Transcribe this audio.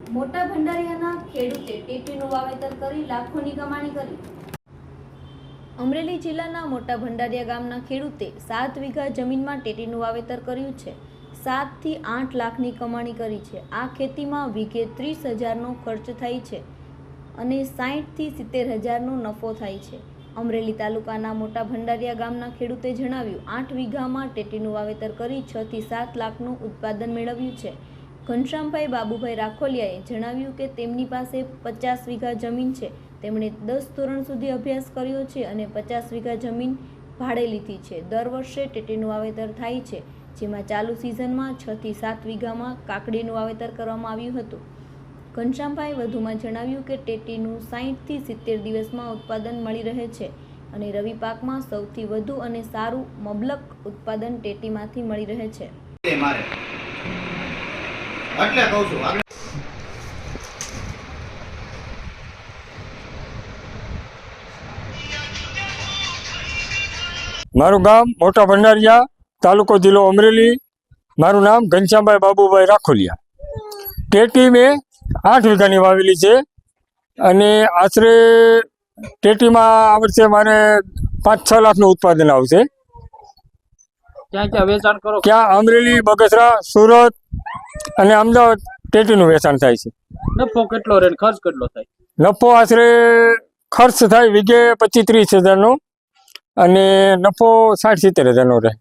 મોટા ભંડારિયાના ખેડૂતે ટેટીનું વાવેતર કરી લાખોની કમાણી કરી. અમરેલી જિલ્લાના મોટા ભંડારિયા ગામના ખેડૂતે સાત વીઘા જમીનમાં ટેટીનું વાવેતર કર્યું છે. સાતથી આઠ લાખની કમાણી કરી છે. આ ખેતીમાં વીઘે ત્રીસ હજારનો ખર્ચ થાય છે અને સાહીઠથી સિત્તેર હજારનો નફો થાય છે. અમરેલી તાલુકાના મોટા ભંડારિયા ગામના ખેડૂતે જણાવ્યું, આઠ વીઘામાં ટેટીનું વાવેતર કરી છથી સાત લાખનું ઉત્પાદન મેળવ્યું છે. ઘનશ્યામભાઈ બાબુભાઈ રાખોલિયાએ જણાવ્યું કે તેમની પાસે પચાસ વીઘા જમીન છે. તેમણે દસ ધોરણ સુધી અભ્યાસ કર્યો છે અને પચાસ વીઘા જમીન ભાડે લીધી છે. દર વર્ષે ટેટીનું વાવેતર થાય છે, જેમાં ચાલુ સિઝનમાં છ થી સાત વીઘામાં કાકડીનું વાવેતર કરવામાં આવ્યું હતું. ઘનશ્યામભાઈ વધુમાં જણાવ્યું કે ટેટીનું સાહીઠથી સિત્તેર દિવસમાં ઉત્પાદન મળી રહે છે અને રવિ પાકમાં સૌથી વધુ અને સારું મબલક ઉત્પાદન ટેટીમાંથી મળી રહે છે. એટલે કહું છું આગળ મારું ગામ મોટા ભંડારિયા તાલુકો જિલ્લો અમરેલી. મારું નામ ઘનશ્યામભાઈ બાબુભાઈ રાખોલિયા. ટેટી મેં આઠ વીઘાની વાવેલી છે અને આશરે ટેટીમાં આ વર્ષે મારે પાંચ છ લાખનું ઉત્પાદન આવશે. ક્યાં ક્યાં વેચાણ કરો? ક્યાં અમરેલી બગસરા સુરત અને અમદાવાદ ટેટીનું વેચાણ થાય છે. નફો કેટલો રહે ખર્ચ કેટલો થાય? નફો આશરે ખર્ચ થાય વીઘે પચીસ ત્રીસ હજારનો અને નફો સાઠ સિત્તેર હજારનો રહે.